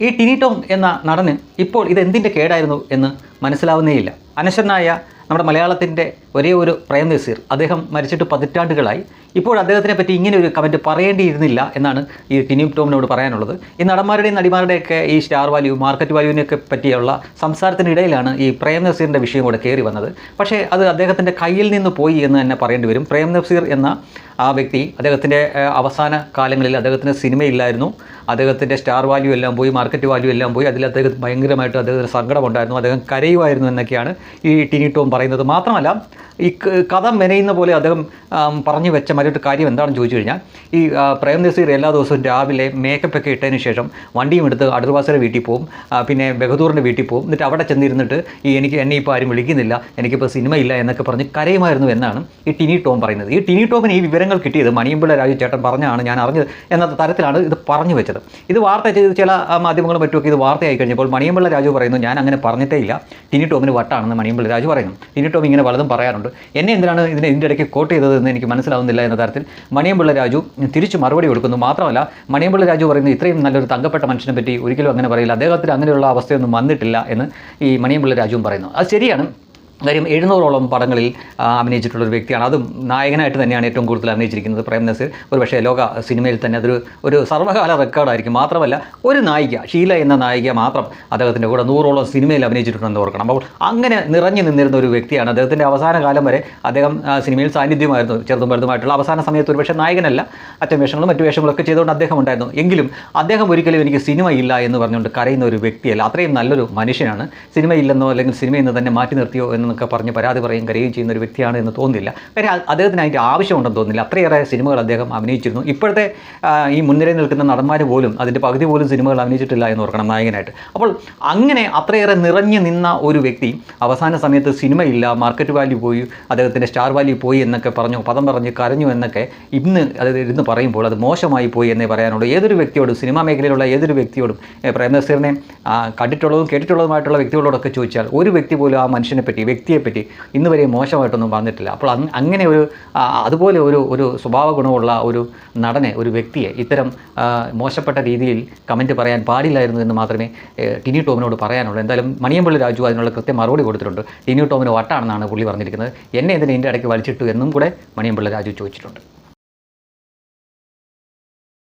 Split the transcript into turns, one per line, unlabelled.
ഈ ടിനി ടോം എന്ന നടന് ഇപ്പോൾ ഇതെന്തിന്റെ കേടായിരുന്നു എന്ന് മനസ്സിലാവുന്നേയില്ല. അനശ്വരനായ നമ്മുടെ മലയാളത്തിന്റെ ഒരേ ഒരു പ്രേം നസീർ അദ്ദേഹം മരിച്ചിട്ട് പതിറ്റാണ്ടുകളായി. ഇപ്പോൾ അദ്ദേഹത്തിനെ പറ്റി ഇങ്ങനെ ഒരു കമന്റ് പറയേണ്ടിയിരുന്നില്ല എന്നാണ് ഈ ടിനി ടോമിനോട് പറയാനുള്ളത്. ഈ നടന്മാരുടെയും നടിമാരുടെയൊക്കെ ഈ സ്റ്റാർ വാല്യൂ മാർക്കറ്റ് വാല്യൂവിനെയൊക്കെ പറ്റിയുള്ള സംസാരത്തിനിടയിലാണ് ഈ പ്രേം നസീറിന്റെ വിഷയം കൂടെ കയറി വന്നത്. പക്ഷേ അത് അദ്ദേഹത്തിന്റെ കയ്യിൽ നിന്ന് പോയി എന്ന് തന്നെ പറയേണ്ടി വരും. പ്രേം നസീർ എന്ന ആ വ്യക്തി അദ്ദേഹത്തിന്റെ അവസാന കാലങ്ങളിൽ അദ്ദേഹത്തിന് സിനിമയില്ലായിരുന്നു. അദ്ദേഹത്തിന്റെ സ്റ്റാർ വാല്യൂ എല്ലാം പോയി മാർക്കറ്റ് വാല്യൂ എല്ലാം പോയി. അതിൽ അദ്ദേഹത്തിന് ഭയങ്കരമായിട്ട് അദ്ദേഹത്തിന് സങ്കടമുണ്ടായിരുന്നു. അദ്ദേഹം കരയുമായിരുന്നു എന്നൊക്കെയാണ് ഈ ടിനി ടോം പറയുന്നത്. മാത്രമല്ല ഈ കഥ മെനയുന്ന പോലെ അദ്ദേഹം പറഞ്ഞു വെച്ച മറ്റൊരു കാര്യം എന്താണെന്ന് ചോദിച്ചു കഴിഞ്ഞാൽ ഈ പ്രേം നസീർ എല്ലാ ദിവസവും രാവിലെ മേക്കപ്പ് ഒക്കെ ഇട്ടതിന് ശേഷം വണ്ടിയും എടുത്ത് അടൂർവാസയുടെ വീട്ടിൽ പോകും പിന്നെ ബഹദൂറിന്റെ വീട്ടിൽ പോകും എന്നിട്ട് അവിടെ ചെന്നിരുന്നിട്ട് ഈ എനിക്ക് എന്നെ ഇപ്പോൾ ആരും വിളിക്കുന്നില്ല. എനിക്കിപ്പോൾ സിനിമയില്ല എന്നൊക്കെ പറഞ്ഞ് കരയുമായിരുന്നു എന്നാണ് ഈ ടിനി ടോം പറയുന്നത്. ഈ ടിനി ടോമിന് ഈ വിവരങ്ങൾ കിട്ടിയത് മണിയമ്പിള്ള രാജു ചേട്ടൻ പറഞ്ഞാണ് ഞാൻ അറിഞ്ഞത് എന്ന തരത്തിലാണ് ഇത് പറഞ്ഞു വെച്ചത്. ഇത് വാർത്ത ചെയ്ത് ചില മാധ്യമങ്ങളും മറ്റുമൊക്കെ ഇത് വാർത്തയായി കഴിഞ്ഞപ്പോൾ മണിയമ്പിള്ള രാജു പറയുന്നു ഞാൻ അങ്ങനെ പറഞ്ഞിട്ടേ ഇല്ല. ടിനി ടോമിന് വട്ടാണെന്ന് മണിയമ്പിള്ള രാജു പറയുന്നു. ടിനി ടോം ഇങ്ങനെ പലതും പറയാറുണ്ട്. എന്നെ എന്തിനാണ് ഇതിനെ ഇതിന്റെ ഇടയ്ക്ക് കോട്ട് ചെയ്തതെന്ന് എനിക്ക് മനസ്സിലാവുന്നില്ല എന്ന തരത്തിൽ മണിയമ്പിള്ള രാജു തിരിച്ച് മറുപടി കൊടുക്കുന്നു. മാത്രമല്ല മണിയമ്പിള്ള രാജു പറയുന്നത് ഇത്രയും നല്ലൊരു തങ്കപ്പെട്ട മനുഷ്യനെ പറ്റി ഒരിക്കലും അങ്ങനെ പറയില്ല. അദ്ദേഹത്തിന് അങ്ങനെയുള്ള അവസ്ഥയൊന്നും വന്നിട്ടില്ല എന്ന് ഈ മണിയമ്പിള്ള രാജുവും പറയുന്നു. അത് ശരിയാണ്. കാര്യം എഴുന്നൂറോളം പടങ്ങളിൽ അഭിനയിച്ചിട്ടുള്ള ഒരു വ്യക്തിയാണ്. അതും നായകനായിട്ട് തന്നെയാണ് ഏറ്റവും കൂടുതൽ അഭിനയിച്ചിരിക്കുന്നത് പ്രേം നസീർ. ഒരു പക്ഷേ ലോക സിനിമയിൽ തന്നെ അതൊരു ഒരു സർവകാല റെക്കോർഡായിരിക്കും മാത്രമല്ല ഒരു നായിക ഷീല എന്ന നായിക മാത്രം അദ്ദേഹത്തിന്റെ കൂടെ നൂറോളം സിനിമയിൽ അഭിനയിച്ചിട്ടുണ്ടെന്ന് ഓർക്കണം. അപ്പോൾ അങ്ങനെ നിറഞ്ഞു നിന്നിരുന്ന ഒരു വ്യക്തിയാണ് അദ്ദേഹത്തിന്റെ അവസാന കാലം വരെ അദ്ദേഹം സിനിമയിൽ സാന്നിധ്യമായിരുന്നു ചെറുതും വലുതുമായിട്ടുള്ള. അവസാന സമയത്ത് ഒരു പക്ഷേ നായകനല്ല അറ്റം വേഷങ്ങളും മറ്റു വേഷങ്ങളൊക്കെ ചെയ്തുകൊണ്ട് അദ്ദേഹം ഉണ്ടായിരുന്നു. എങ്കിലും അദ്ദേഹം ഒരിക്കലും എനിക്ക് സിനിമ ഇല്ല എന്ന് പറഞ്ഞുകൊണ്ട് കരയുന്ന ഒരു വ്യക്തിയല്ല. അത്രയും നല്ലൊരു മനുഷ്യനാണ്. സിനിമയില്ലെന്നോ അല്ലെങ്കിൽ സിനിമയിൽ നിന്ന് തന്നെ മാറ്റി നിർത്തിയോ എന്നൊക്കെ പറഞ്ഞ് പരാതി പറയും കരയുകയും ചെയ്യുന്ന ഒരു വ്യക്തിയാണ് എന്ന് തോന്നുന്നില്ല. കാര്യം അദ്ദേഹത്തിന് അതിന്റെ ആവശ്യമുണ്ടെന്ന് തോന്നുന്നില്ല. അത്രയേറെ സിനിമകൾ അദ്ദേഹം അഭിനയിച്ചിരുന്നു. ഇപ്പോഴത്തെ ഈ മുൻനിരയിൽ നിൽക്കുന്ന നടന്മാർ പോലും അതിന്റെ പകുതി പോലും സിനിമകൾ അഭിനയിച്ചിട്ടില്ല എന്ന് ഓർക്കണം നായകനായിട്ട്. അപ്പോൾ അങ്ങനെ അത്രയേറെ നിറഞ്ഞു നിന്ന ഒരു വ്യക്തി അവസാന സമയത്ത് സിനിമയില്ല മാർക്കറ്റ് വാല്യൂ പോയി അദ്ദേഹത്തിന്റെ സ്റ്റാർ വാല്യൂ പോയി എന്നൊക്കെ പറഞ്ഞു പദം പറഞ്ഞ് കരഞ്ഞു എന്നൊക്കെ ഇന്ന് അത് ഇരുന്ന് പറയുമ്പോൾ അത് മോശമായി പോയി എന്നേ പറയാനുള്ളൂ. ഏതൊരു വ്യക്തിയോടും സിനിമാ മേഖലയിലുള്ള ഏതൊരു വ്യക്തിയോടും ഏ, പ്രേം കണ്ടിട്ടുള്ളതും കേട്ടിട്ടുള്ളതുമായിട്ടുള്ള വ്യക്തികളോടൊക്കെ ചോദിച്ചാൽ ഒരു വ്യക്തി പോലും ആ മനുഷ്യനെ പറ്റി വ്യക്തിയെപ്പറ്റി ഇന്ന് വരെ മോശമായിട്ടൊന്നും പറഞ്ഞിട്ടില്ല. അപ്പോൾ അങ്ങനെ ഒരു അതുപോലെ ഒരു ഒരു സ്വഭാവ ഗുണമുള്ള ഒരു നടനെ ഒരു വ്യക്തിയെ ഇത്തരം മോശപ്പെട്ട രീതിയിൽ കമന്റ് പറയാൻ പാടില്ലായിരുന്നു എന്ന് മാത്രമേ ടിനി ടോമിനോട് പറയാനുള്ളൂ. എന്തായാലും മണിയമ്പള്ളി രാജു അതിനുള്ള കൃത്യം മറുപടി കൊടുത്തിട്ടുണ്ട്. ടിനി ടോമിന് വട്ടാണെന്നാണ് പുള്ളി പറഞ്ഞിരിക്കുന്നത്. എന്നെ എന്തിനെ ഇതിന്റെ ഇടയ്ക്ക് വലിച്ചിട്ടു എന്നും കൂടെ മണിയമ്പള്ളി രാജു ചോദിച്ചിട്ടുണ്ട്.